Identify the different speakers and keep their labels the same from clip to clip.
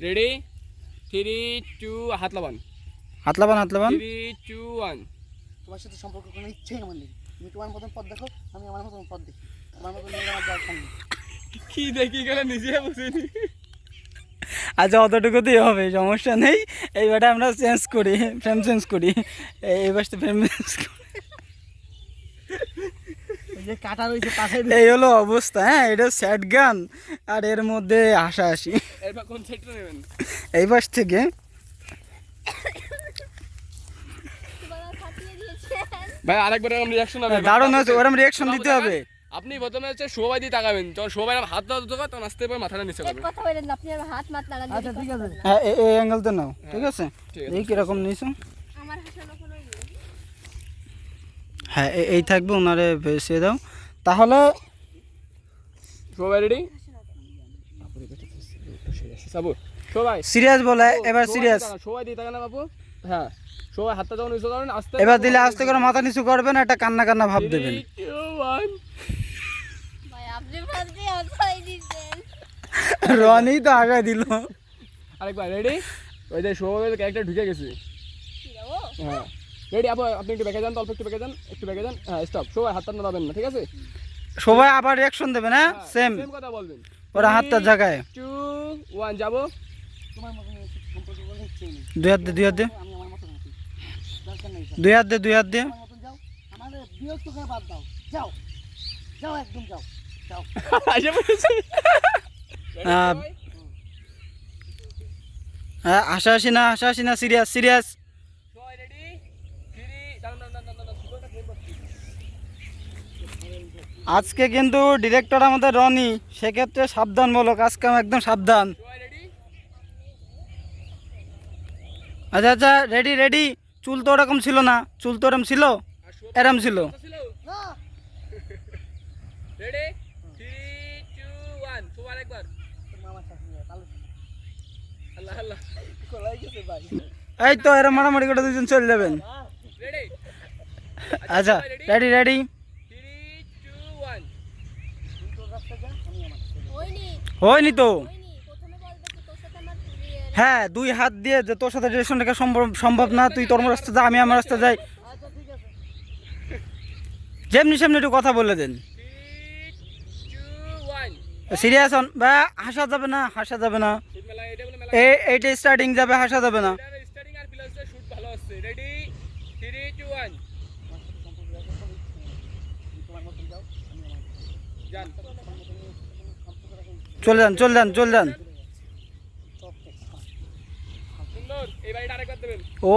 Speaker 1: Ready three two হাত লাবান।
Speaker 2: হাত লাবান হাত লাবান।
Speaker 1: থ্রি টু ওয়ান
Speaker 3: তোমার সাথে সম্পর্ক কোনো ইচ্ছেই আমার নেই। তুমি তোমার মতন পথ দেখো আমি আমার মতন পথ দেখি। আমার মতন আমার দরকার নেই।
Speaker 1: কি দেখি গেলে নিজে বুঝিনি।
Speaker 2: আচ্ছা অতটুকুতেই হবে সমস্যা নেই। এইবারে আমরা চেঞ্জ করি ফ্রেম চেঞ্জ করি। এই- এই বাসটা ফ্রেম চেঞ্জ করি। এই হলো অবস্থা হ্যাঁ এটা স্যাড গান। আর এর মধ্যে হাসাহাসি।
Speaker 1: কোন সেটটা নেবেন?
Speaker 2: এই পাশ থেকে।
Speaker 1: ভাই আরেকবার এরকম রিয়াকশন হবে।
Speaker 2: দারুণ হয়েছে ওরম রিয়াকশন দিতে হবে।
Speaker 1: আপনি প্রথমে হচ্ছে সবাই দিয়ে তাকাবেন। যখন সবাই হাত দাও দুটো তখন আসতে পারে মাথাটা নিচে করবে।
Speaker 4: কথা বলেন আপনি আমার হাত মাত নাড়ান
Speaker 3: আচ্ছা ঠিক আছে।
Speaker 2: হ্যাঁ এই- এই অ্যাঙ্গেল তো নাও ঠিক আছে?
Speaker 1: ঠিক আছে।
Speaker 2: এই কীরকম নিয়েছো
Speaker 4: আমার হাসানো কোনো ইয়ে?
Speaker 2: হ্যাঁ এই থাকবে ওনারে ভেসিয়ে দাও। তাহলে
Speaker 1: সবাই রেডি সাবু সবাই
Speaker 2: সিরিয়াস বলে এবার সিরিয়াস।
Speaker 1: সবাই দিয়ে তাকান না বাবু? হ্যাঁ সবাই হাতটা যখন নিচে করেন আস্তে
Speaker 2: এবার দিলে আস্তে করে মাথা নিচু করবেন একটা কান্না কান্না ভাব দেবেন। রনি তো আগে দিল।
Speaker 1: আরেকবার রেডি ওই যে সৌভাবের ক্যারেক্টার ঢুকে গেছে। হ্যাঁ। রেডি আপু আপনি একটু বেঁকে যান তো অল্প একটু বেঁকে যান একটু বেঁকে যান। হ্যাঁ স্টপ সবাই হাতটা নাড়াবেন না ঠিক আছে?
Speaker 2: সবাই আবার রিয়াকশন দেবেন হ্যাঁ? সেম
Speaker 1: সেম কথা বলবেন।
Speaker 2: ওরা হাতটা জায়গায়
Speaker 1: টু ওয়ান যাব।
Speaker 2: দুই হাত দে দুই হাত দে।
Speaker 3: আমি আমার মতন আছি। দরকার নেই
Speaker 2: দুই হাত দে দুই হাত দে।
Speaker 3: আমার মতন যাও। আমাদের বিরক্ত করে বাদ দাও। যাও। যাও একদম যাও। যাও।
Speaker 1: এসে পড়েছে
Speaker 2: আহ, হ্যাঁ হাসাহাসি না হাসাহাসি না সিরিয়াস সিরিয়াস
Speaker 1: সবাই রেডি থ্রি দাঁড়ান দাঁড়ান দাঁড়ান দাঁড়ান সুন্দরটা ফ্রেম করছি
Speaker 2: আজকে কিন্তু ডিরেক্টর আমাদের রনি সেক্ষেত্রে সাবধানমূলক আজকে আমি একদম সাবধান। আচ্ছা আচ্ছা রেডি রেডি চুল তো ওরকম ছিল না চুল তো ওরকম ছিল? এরম ছিল। এই তো এরম মারামারি করে দুজন চলে যাবেন। আচ্ছা ready ready
Speaker 1: three two one
Speaker 3: তুই তোর রাস্তা যা আমি আমার রাস্তা যাই।
Speaker 4: হয়নি
Speaker 2: তো? হ্যাঁ দুই হাত দিয়ে যে তোর সাথে রিলেশন রেখা সম্ভব সম্ভব না তুই তোর রাস্তা যা আমি আমার রাস্তা যাই।
Speaker 3: আচ্ছা ঠিক আছে।
Speaker 2: যেমনি সেমনি একটু কথা বলে দেন। সিরিয়াস বা হাসা যাবে না হাসা যাবে না। এইটা স্টার্টিং যাবে হাসা যাবে না। চলে যান চলে যান চলে যান। ও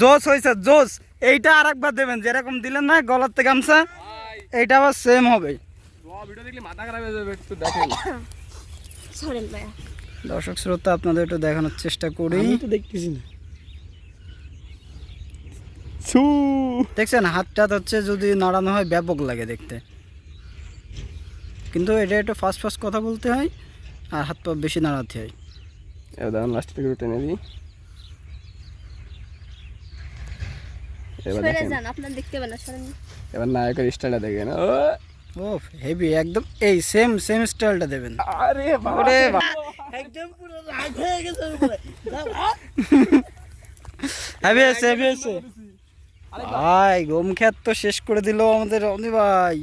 Speaker 2: জোস হয়েছে জোস এইটা আর একবার দেবেন যেরকম দিলেন না গলার থেকে গামছা এইটা আবার সেম হবে। দর্শক শ্রোতা আপনাদের একটু দেখানোর চেষ্টা করি।
Speaker 3: তো দেখতেছি না।
Speaker 2: দেখছেন হাতটা হচ্ছে যদি নাড়ানো হয় ব্যাপক লাগে দেখতে। কিন্তু এটা একটু ফাস্ট ফাস্ট কথা বলতে হয় আর হাত পা বেশি নাড়াতে হয়।
Speaker 1: এবার দাঁড়ান লাস্ট থেকে একটু টেনে দিই। এবার দেখেন। নায়কের স্টাইলটা দেখেন। ও!
Speaker 2: ও হেভি একদম এই সেম সেম স্টাইলটা দেবেন।
Speaker 1: আরে
Speaker 2: বাবা।
Speaker 3: একদম পুরো রাগ হয়ে গেছে!
Speaker 2: হেভি আছে হেভি আছে। ভাই গম খ্যাত তো শেষ করে দিল আমাদের অনি ভাই।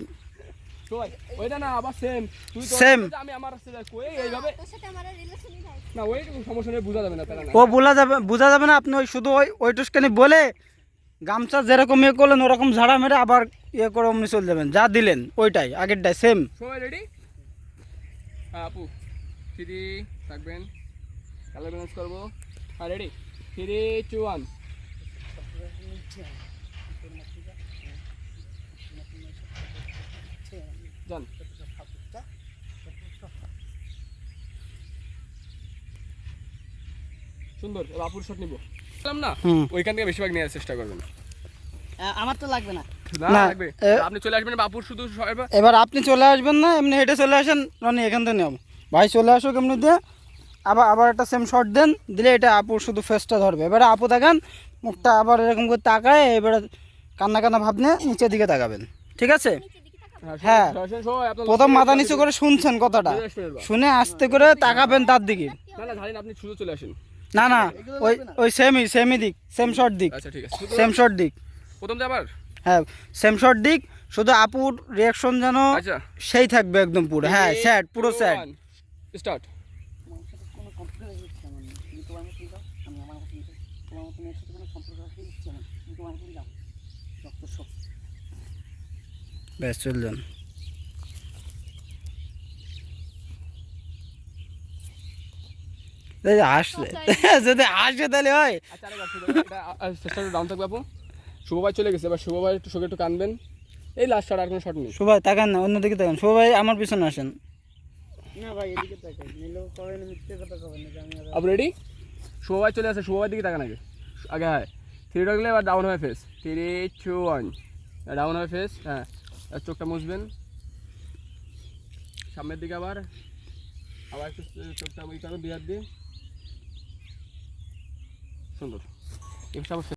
Speaker 1: সবাই। ওইটা না আবার সেম তুই তোর
Speaker 2: Same.
Speaker 1: যা, আমি আমার রাস্তায় কই এইভাবে
Speaker 4: তোর সাথে আমার রিলেশনই নাই।
Speaker 1: না ওই সমস্যা নেই বোঝা যাবে না
Speaker 2: ও বোঝা যাবে বোঝা যাবে না আপনি ওই শুধু ওই ওই টুসকানি বলে গামছা যেরকম ইয়ে করলেন ওরকম ঝাড়া মেরে আবার ইয়ে করে অমনি চলে যাবেন। যা দিলেন ওইটাই আগেরটাই সেম
Speaker 1: সবাই রেডি আপু। থ্রি থাকবেন। কালার ব্যালেন্স করব। হ্যাঁ রেডি থ্রি টু ওয়ান যান। সুন্দর এবার শট নিবো। বললাম না ওইখান থেকে বেশিরভাগ নেওয়ার চেষ্টা করবেন।
Speaker 3: আমার তো লাগবে না।
Speaker 1: আপনি চলে আসবেন বাপুর শুধু এবার
Speaker 2: এবার আপনি চলে আসবেন না এমনি হেঁটে চলে আসেন রনি এখান থেকে নেব ভাই চলে আসুক এমনি দিয়ে আবার আবার একটা সেম শট দেন দিলে এটা আপুর শুধু ফেসটা ধরবে। এবারে আপু তাকান মুখটা আবার এরকম করে তাকায় এবারে কান্না কান্না ভাব নিয়ে নিচের দিকে তাকাবেন। ঠিক আছে? হ্যাঁ।
Speaker 1: আপনার
Speaker 2: প্রথম মাথা নিচু করে শুনছেন কথাটা। শুনে আস্তে করে তাকাবেন তার দিকে।
Speaker 1: না না ঝাড়িন আপনি শুধু চলে আসেন।
Speaker 2: না না ওই ওই সেমই সেমই দিক সেম শর্ট দিক
Speaker 1: আচ্ছা ঠিক আছে। শুধু
Speaker 2: সেম শর্ট দিক।
Speaker 1: প্রথম আবার?
Speaker 2: হ্যাঁ সেম শর্ট দিক শুধু আপুর রিয়াকশন যেন
Speaker 1: আচ্ছা।
Speaker 2: সেই থাকবে একদম পুরো। হ্যাঁ স্যাড পুরো স্যাড
Speaker 1: স্টার্ট
Speaker 3: আমি আমার তোমার মেয়ের সাথে কোনো সম্পর্ক রাখতে ইচ্ছে তুমি তোমার যাও সব
Speaker 2: ব্যাস চল যান আসলে যদি আসে তাহলে হয়।
Speaker 1: আচ্ছা ডাউন থাকবে আপু। শুভ ভাই চলে গেছে এবার শুভ ভাই একটু শোকে একটু কানবেন। এই লাস্ট শট আর কোনো শট নেই।
Speaker 2: তাকান না অন্যদিকে তাকান। সবাই আমার পিছনে আসেন।
Speaker 3: না ভাই এদিকে তাকাই। নিলেও কবে না মিথ্যে কথা কবে না আমি
Speaker 1: আপনি রেডি শুভ ভাই চলে আসে শুভ ভাই দিকে তাকান আগে। আগে হ্যাঁ। থ্রি ডাকলে এবার ডাউন হয় face three two one down হয় ফেস হ্যাঁ। চোখটা মুছবেন। সামনের দিকে আবার আবার একটু চোখটা ওই করো হাত দিয়ে। সুন্দর। এবার